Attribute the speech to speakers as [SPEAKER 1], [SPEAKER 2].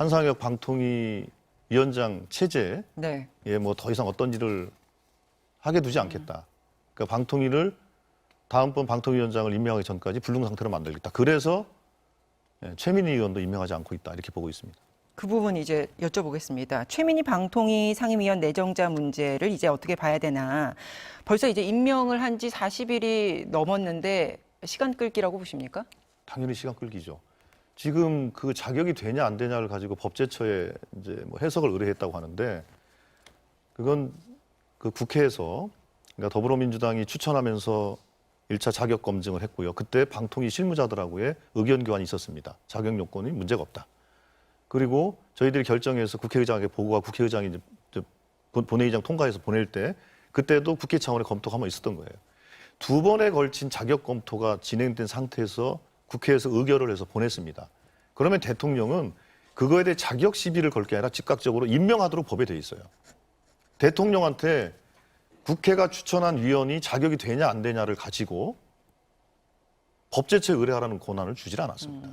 [SPEAKER 1] 한상혁 방통위 위원장 체제에
[SPEAKER 2] 네.
[SPEAKER 1] 뭐 더 이상 어떤 일을 하게 두지 않겠다. 그러니까 방통위를 다음번 방통위원장을 임명하기 전까지 불능 상태로 만들겠다. 그래서 예, 최민희 의원도 임명하지 않고 있다 이렇게 보고 있습니다.
[SPEAKER 2] 그 부분 이제 여쭤보겠습니다. 최민희 방통위 상임위원 내정자 문제를 이제 어떻게 봐야 되나. 벌써 이제 임명을 한 지 40일이 넘었는데 시간 끌기라고 보십니까?
[SPEAKER 1] 당연히 시간 끌기죠. 지금 그 자격이 되냐 안 되냐를 가지고 법제처에 이제 뭐 해석을 의뢰했다고 하는데 그건 그 국회에서 그러니까 더불어민주당이 추천하면서 1차 자격 검증을 했고요. 그때 방통위 실무자들하고의 의견 교환이 있었습니다. 자격 요건이 문제가 없다. 그리고 저희들이 결정해서 국회의장에게 보고가 국회의장이 이제 본회의장 통과해서 보낼 때 그때도 국회 차원의 검토가 한번 있었던 거예요. 두 번에 걸친 자격 검토가 진행된 상태에서 국회에서 의결을 해서 보냈습니다. 그러면 대통령은 그거에 대해 자격 시비를 걸 게 아니라 즉각적으로 임명하도록 법에 돼 있어요. 대통령한테 국회가 추천한 위원이 자격이 되냐 안 되냐를 가지고 법제처에 의뢰하라는 권한을 주질 않았습니다.